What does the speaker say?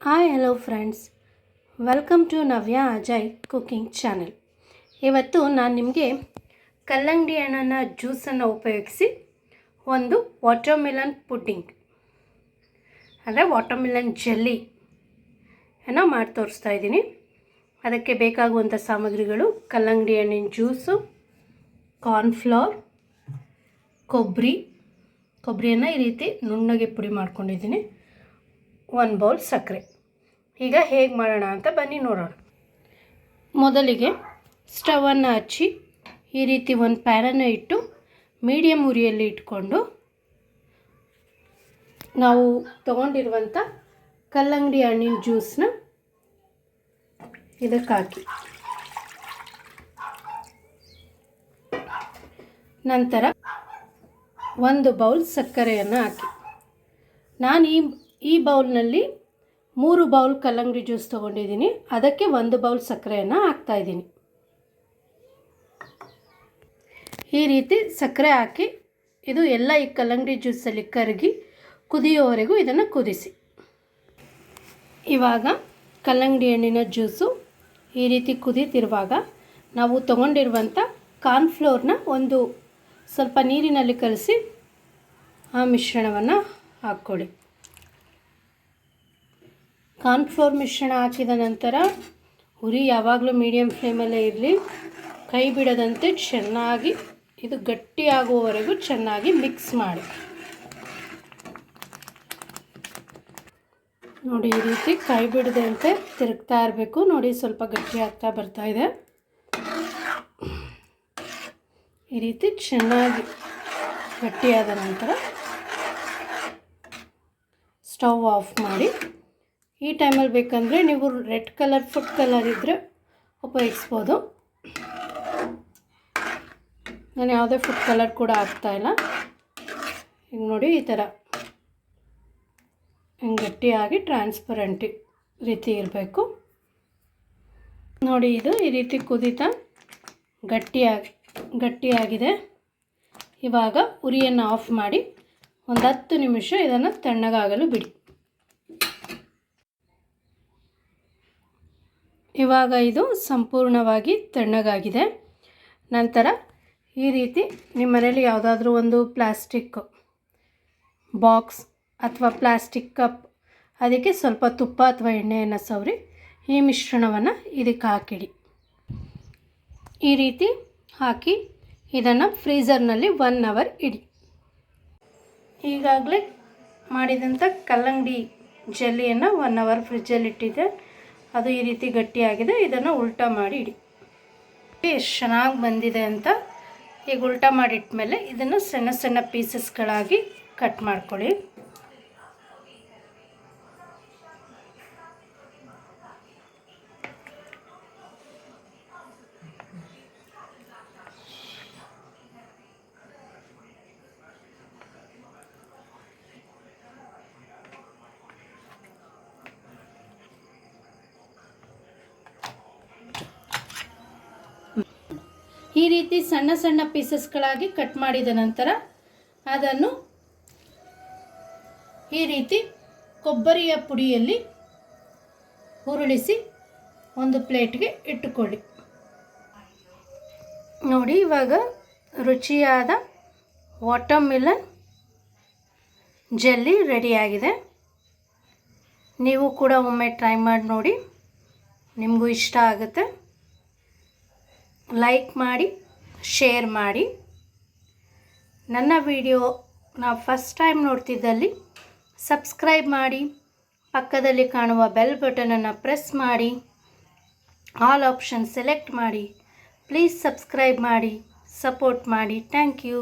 Hi hello friends welcome to Navya Ajay cooking channel ಇವತ್ತು ನಾನು ನಿಮಗೆ ಕಲ್ಲಂಗಡಿ ಹಣ್ಣನ್ನು ಜ್ಯೂಸನ್ನು ಉಪಯೋಗಿಸಿ ಒಂದು ವಾಟರ್ಮಿಲನ್ ಪುಡ್ಡಿಂಗ್ ಅಂದರೆ ವಾಟರ್ಮಿಲನ್ ಜೆಲ್ಲಿ ಅನ್ನು ಮಾಡಿ ತೋರಿಸ್ತಾ ಇದ್ದೀನಿ. ಅದಕ್ಕೆ ಬೇಕಾಗುವಂಥ ಸಾಮಗ್ರಿಗಳು ಕಲ್ಲಂಗಡಿ ಹಣ್ಣಿನ ಜ್ಯೂಸು ಕಾರ್ನ್ಫ್ಲವರ್ ಕೊಬ್ಬರಿ. ಕೊಬ್ಬರಿಯನ್ನು ಈ ರೀತಿ ನುಣ್ಣಗೆ ಪುಡಿ ಮಾಡ್ಕೊಂಡಿದ್ದೀನಿ. ಒಂದು ಬೌಲ್ ಸಕ್ಕರೆ. ಈಗ ಹೇಗೆ ಮಾಡೋಣ ಅಂತ ಬನ್ನಿ ನೋಡೋಣ. ಮೊದಲಿಗೆ ಸ್ಟವನ್ನು ಹಚ್ಚಿ ಈ ರೀತಿ ಒಂದು ಪ್ಯಾನನ್ನು ಇಟ್ಟು ಮೀಡಿಯಮ್ ಉರಿಯಲ್ಲಿ ಇಟ್ಕೊಂಡು ನಾವು ತಗೊಂಡಿರುವಂಥ ಕಲ್ಲಂಗಡಿ ಹಣ್ಣಿನ ಜ್ಯೂಸನ್ನ ಇದಕ್ಕೆ ಹಾಕಿ ನಂತರ ಒಂದು ಬೌಲ್ ಸಕ್ಕರೆಯನ್ನು ಹಾಕಿ. ನಾನು ಈ ಈ ಬೌಲ್ನಲ್ಲಿ ಮೂರು ಬೌಲ್ ಕಲ್ಲಂಗಡಿ ಜ್ಯೂಸ್ ತೊಗೊಂಡಿದ್ದೀನಿ. ಅದಕ್ಕೆ ಒಂದು ಬೌಲ್ ಸಕ್ಕರೆಯನ್ನು ಹಾಕ್ತಾಯಿದ್ದೀನಿ ಈ ರೀತಿ ಸಕ್ಕರೆ ಹಾಕಿ ಇದು ಎಲ್ಲ ಈ ಕಲ್ಲಂಗಡಿ ಜ್ಯೂಸಲ್ಲಿ ಕರಗಿ ಕುದಿಯೋವರೆಗೂ ಇದನ್ನು ಕುದಿಸಿ. ಇವಾಗ ಕಲ್ಲಂಗಡಿ ಹಣ್ಣಿನ ಜ್ಯೂಸು ಈ ರೀತಿ ಕುದೀತಿರುವಾಗ ನಾವು ತೊಗೊಂಡಿರುವಂಥ ಕಾರ್ನ್ಫ್ಲೋರ್ನ ಒಂದು ಸ್ವಲ್ಪ ನೀರಿನಲ್ಲಿ ಕಲಸಿ ಆ ಮಿಶ್ರಣವನ್ನು ಹಾಕ್ಕೊಳ್ಳಿ. ಕಾರ್ನ್ಫ್ಲೋರ್ ಮಿಶ್ರಣ ಹಾಕಿದ ನಂತರ ಉರಿ ಯಾವಾಗಲೂ ಮೀಡಿಯಮ್ ಫ್ಲೇಮಲ್ಲೇ ಇರಲಿ. ಕೈ ಬಿಡದಂತೆ ಚೆನ್ನಾಗಿ ಇದು ಗಟ್ಟಿಯಾಗುವವರೆಗೂ ಚೆನ್ನಾಗಿ ಮಿಕ್ಸ್ ಮಾಡಿ. ನೋಡಿ, ಈ ರೀತಿ ಕೈ ಬಿಡದಂತೆ ತಿರುಗ್ತಾ ಇರಬೇಕು. ನೋಡಿ, ಸ್ವಲ್ಪ ಗಟ್ಟಿ ಆಗ್ತಾ ಬರ್ತಾ ಇದೆ. ಈ ರೀತಿ ಚೆನ್ನಾಗಿ ಗಟ್ಟಿಯಾದ ನಂತರ ಸ್ಟವ್ ಆಫ್ ಮಾಡಿ. ಈ ಟೈಮಲ್ಲಿ ಬೇಕಂದರೆ ನೀವು ರೆಡ್ ಕಲರ್, ಫುಡ್ ಕಲರ್ ಇದ್ದರೆ ಉಪಯೋಗಿಸ್ಬೋದು. ನಾನು ಯಾವುದೇ ಫುಡ್ ಕಲರ್ ಕೂಡ ಹಾಕ್ತಾಯಿಲ್ಲ ಈಗ ನೋಡಿ ಈ ಥರ. ಹಿಂಗೆ ಗಟ್ಟಿಯಾಗಿ ಟ್ರಾನ್ಸ್ಪರೆಂಟಿ ರೀತಿ ಇರಬೇಕು. ನೋಡಿ ಇದು ಈ ರೀತಿ ಕುದಿತ ಗಟ್ಟಿಯಾಗಿ, ಗಟ್ಟಿಯಾಗಿದೆ. ಇವಾಗ ಉರಿಯನ್ನು ಆಫ್ ಮಾಡಿ ಒಂದು ಹತ್ತು ನಿಮಿಷ ಇದನ್ನು ತಣ್ಣಗಾಗಲು ಬಿಡಿ ಇವಾಗ ಇದು ಸಂಪೂರ್ಣವಾಗಿ ತಣ್ಣಗಾಗಿದೆ. ನಂತರ ಈ ರೀತಿ ನಿಮ್ಮ ಮನೇಲಿ ಯಾವುದಾದ್ರೂ ಒಂದು ಪ್ಲಾಸ್ಟಿಕ್ ಬಾಕ್ಸ್ ಅಥವಾ ಪ್ಲಾಸ್ಟಿಕ್ ಕಪ್, ಅದಕ್ಕೆ ಸ್ವಲ್ಪ ತುಪ್ಪ ಅಥವಾ ಎಣ್ಣೆಯನ್ನು ಸವರಿ ಈ ಮಿಶ್ರಣವನ್ನು ಇದಕ್ಕೆ ಹಾಕಿಡಿ. ಈ ರೀತಿ ಹಾಕಿ ಇದನ್ನು ಫ್ರೀಝರ್ನಲ್ಲಿ ಒನ್ ಅವರ್ ಇಡಿ. ಈಗಾಗಲೇ ಮಾಡಿದಂಥ ಕಲ್ಲಂಗಡಿ ಜೆಲ್ಲಿಯನ್ನು ಒನ್ ಅವರ್ ಫ್ರಿಜ್ಜಲ್ಲಿ ಇಟ್ಟಿದ್ದೆ. ಅದು ಈ ರೀತಿ ಗಟ್ಟಿಯಾಗಿದೆ, ಇದನ್ನು ಉಲ್ಟಾ ಮಾಡಿ ಇಡಿ. ಎಷ್ಟು ಚೆನ್ನಾಗಿ ಬಂದಿದೆ ಅಂತ ಈಗ ಉಲ್ಟಾ ಮಾಡಿಟ್ಮೇಲೆ ಇದನ್ನು ಸಣ್ಣ ಸಣ್ಣ ಪೀಸಸ್ಗಳಾಗಿ ಕಟ್ ಮಾಡ್ಕೊಳ್ಳಿ. ಈ ರೀತಿ ಸಣ್ಣ ಸಣ್ಣ ಪೀಸಸ್ಗಳಾಗಿ ಕಟ್ ಮಾಡಿದ ನಂತರ ಅದನ್ನು ಈ ರೀತಿ ಕೊಬ್ಬರಿಯ ಪುಡಿಯಲ್ಲಿ ಉರುಳಿಸಿ ಒಂದು ಪ್ಲೇಟ್ಗೆ ಇಟ್ಟುಕೊಳ್ಳಿ. ನೋಡಿ, ಇವಾಗ ರುಚಿಯಾದ ವಾಟರ್ಮಿಲನ್ ಜೆಲ್ಲಿ ರೆಡಿಯಾಗಿದೆ. ನೀವು ಕೂಡ ಒಮ್ಮೆ ಟ್ರೈ ಮಾಡಿ ನೋಡಿ, ನಿಮಗೂ ಇಷ್ಟ ಆಗುತ್ತೆ. ಲೈಕ್ ಮಾಡಿ ಶೇರ್ ಮಾಡಿ. ನನ್ನ ವಿಡಿಯೋ ನಾವು ಫಸ್ಟ್ ಟೈಮ್ ನೋಡ್ತಿದ್ದಲ್ಲಿ ಸಬ್ಸ್ಕ್ರೈಬ್ ಮಾಡಿ, ಪಕ್ಕದಲ್ಲಿ ಕಾಣುವ ಬೆಲ್ ಬಟನನ್ನು ಪ್ರೆಸ್ ಮಾಡಿ ಆಲ್ ಆಪ್ಷನ್ ಸೆಲೆಕ್ಟ್ ಮಾಡಿ. ಪ್ಲೀಸ್ ಸಬ್ಸ್ಕ್ರೈಬ್ ಮಾಡಿ ಸಪೋರ್ಟ್ ಮಾಡಿ. Thank you